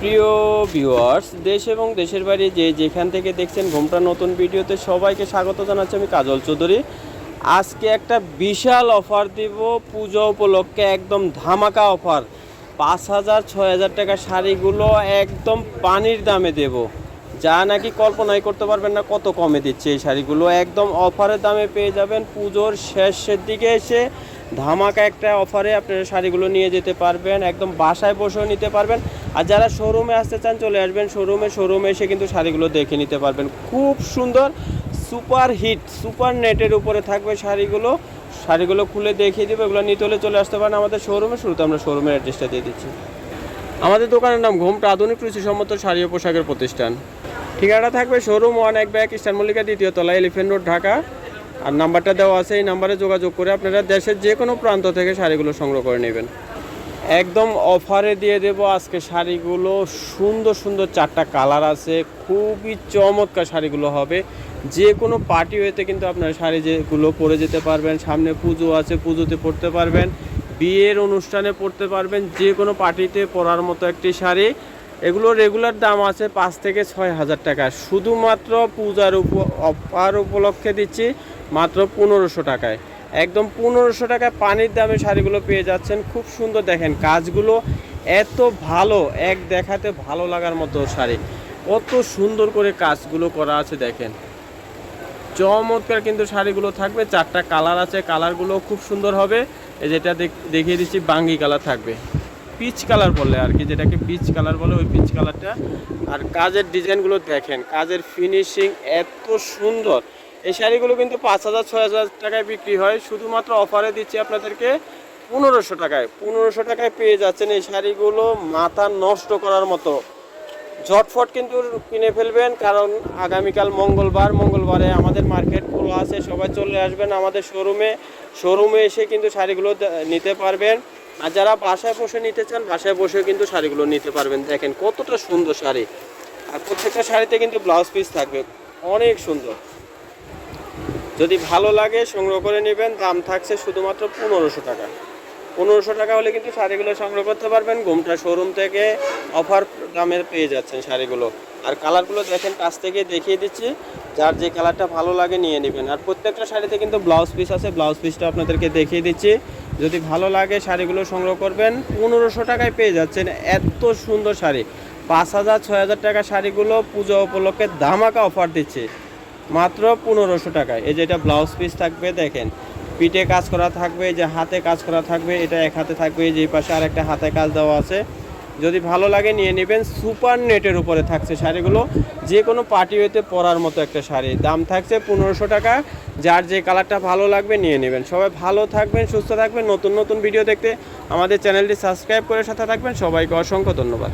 প্রিয় ভিউয়ার্স, দেশ এবং দেশের বাইরে যে যেখান থেকে দেখছেন ঘোমটা নতুন ভিডিওতে সবাইকে স্বাগত জানাচ্ছি আমি কাজল চৌধুরী। আজকে একটা বিশাল অফার দিব, পুজো উপলক্ষে একদম ধামাকা অফার। পাঁচ হাজার, ছয় হাজার টাকা শাড়িগুলো একদম পানির দামে দেব। যা নাকি কল্পনাই করতে পারবেন না কত কমে দিচ্ছে এই শাড়িগুলো। একদম অফারের দামে পেয়ে যাবেন পুজোর শেষের দিকে এসে ধামাকা একটা অফারে আপনারা শাড়িগুলো নিয়ে যেতে পারবেন, একদম বাসায় বসেও নিতে পারবেন। আর যারা শোরুমে আসতে চান, চলে আসবেন শোরুমে শোরুমে এসে কিন্তু শাড়িগুলো দেখে নিতে পারবেন। খুব সুন্দর সুপার হিট সুপার নেটের উপরে থাকবে শাড়িগুলো। শাড়িগুলো খুলে দেখিয়ে দেবো, এগুলো নিতে হলে চলে আসতে পারেন আমাদের শোরুমে শুরুতে আমরা শোরুমের অ্যাড্রেসটা দিয়ে দিচ্ছি। আমাদের দোকানের নাম ঘুমটা আধুনিক রুচিসম্মত শাড়ি ও পোশাকের প্রতিষ্ঠান। ঠিকানা থাকবে শোরুম ওয়ান এক ব্যাগ ইস্টার মল্লিকা দ্বিতীয় তলা এলিফেন্ট রোড ঢাকা। আর নাম্বারটা দেওয়া আছে এই নাম্বারে যোগাযোগ করে আপনারা দেশের যে কোনো প্রান্ত থেকে শাড়িগুলো সংগ্রহ করে নেবেন। একদম অফারে দিয়ে দেব আজকে শাড়িগুলো। সুন্দর সুন্দর চারটা কালার আছে। খুবই চমৎকার শাড়িগুলো হবে। যে কোনো পার্টি ওয়েতে কিন্তু আপনার শাড়ি যেগুলো পরে যেতে পারবেন, সামনে পুজো আছে, পুজোতে পরতে পারবেন, বিয়ের অনুষ্ঠানে পরতে পারবেন যে কোনো পার্টিতে পরার মতো একটি শাড়ি। এগুলো রেগুলার দাম আছে পাঁচ থেকে ছয় হাজার টাকা। শুধুমাত্র পূজার উপ, অফার উপলক্ষে দিচ্ছি মাত্র পনেরোশো টাকায়। একদম পনেরোশো টাকায় পানির দামে শাড়িগুলো পেয়ে যাচ্ছেন। খুব সুন্দর দেখেন, কাজগুলো এত ভালো, এক দেখাতে ভালো লাগার মতো শাড়ি। কত সুন্দর করে কাজগুলো করা আছে দেখেন। চমৎকার কিন্তু শাড়িগুলো থাকবে, চারটা কালার আছে, কালারগুলো খুব সুন্দর হবে। যেটা দেখ- দেখিয়ে দিচ্ছি, বাঙ্গি কালার থাকবে। পিচ কালার বলে আর কি, যেটাকে পিচ কালার বলে, ওই পিচ কালারটা। আর কাজের ডিজাইনগুলো দেখেন, কাজের ফিনিশিং এত সুন্দর। এই শাড়িগুলো কিন্তু পাঁচ হাজার, ছয় হাজার টাকায় বিক্রি হয়। শুধুমাত্র অফারে দিচ্ছি আপনাদেরকে পনেরোশো টাকায়। পনেরোশো টাকায় পেয়ে যাচ্ছেন এই শাড়িগুলো মাথা নষ্ট করার মতো। ঝটফট কিন্তু কিনে ফেলবেন, কারণ আগামীকাল মঙ্গলবার, মঙ্গলবারে আমাদের মার্কেট খোলা আছে, সবাই চলে আসবেন আমাদের শোরুমে শোরুমে এসে কিন্তু শাড়িগুলো নিতে পারবেন। আর যারা বাসায় বসে নিতে চান, বাসায় বসেও কিন্তু শাড়িগুলো নিতে পারবেন। দেখেন কতটা সুন্দর শাড়ি। আর প্রত্যেকটা শাড়িতে কিন্তু ব্লাউজ পিস থাকবে। অনেক সুন্দর। যদি ভালো লাগে সংগ্রহ করে নেবেন, দাম থাকছে শুধুমাত্র পনেরোশো টাকা। পনেরোশো টাকা হলে কিন্তু শাড়িগুলো সংগ্রহ করতে পারবেন। ঘুমটা শোরুম থেকে অফার দামে পেয়ে যাচ্ছেন শাড়িগুলো। আর কালারগুলো দেখেন, কাছ থেকে দেখিয়ে দিচ্ছি। যার যে কালারটা ভালো লাগে নিয়ে নেবেন। আর প্রত্যেকটা শাড়িতে কিন্তু ব্লাউজ পিস আছে। ব্লাউজ পিসটা আপনাদেরকে দেখিয়ে দিচ্ছি। যদি ভালো লাগে শাড়িগুলো সংগ্রহ করবেন, পনেরোশো টাকায় পেয়ে যাচ্ছেন এত সুন্দর শাড়ি। পাঁচ হাজার, ছয় হাজার টাকা শাড়িগুলো পুজো উপলক্ষে ধামাকা অফার দিচ্ছে। মাত্র পনেরোশো টাকায়। এই যে এটা ব্লাউজ পিস থাকবে, দেখেন। পিঠে কাজ করা থাকবে যে হাতে কাজ করা থাকবে, এটা এক হাতে থাকবে যে পাশে আর একটা হাতে কাজ দেওয়া আছে। যদি ভালো লাগে নিয়ে নেবেন সুপার নেটের উপরে থাকছে শাড়িগুলো। যে কোনো পার্টি হইতে পরার মতো একটা শাড়ি। দাম থাকছে পনেরোশো টাকা। যার যে কালারটা ভালো লাগবে নিয়ে নেবেন। সবাই ভালো থাকবেন, সুস্থ থাকবেন। নতুন নতুন ভিডিও দেখতে আমাদের চ্যানেলটি সাবস্ক্রাইব করে সাথে থাকবেন। সবাইকে অসংখ্য ধন্যবাদ।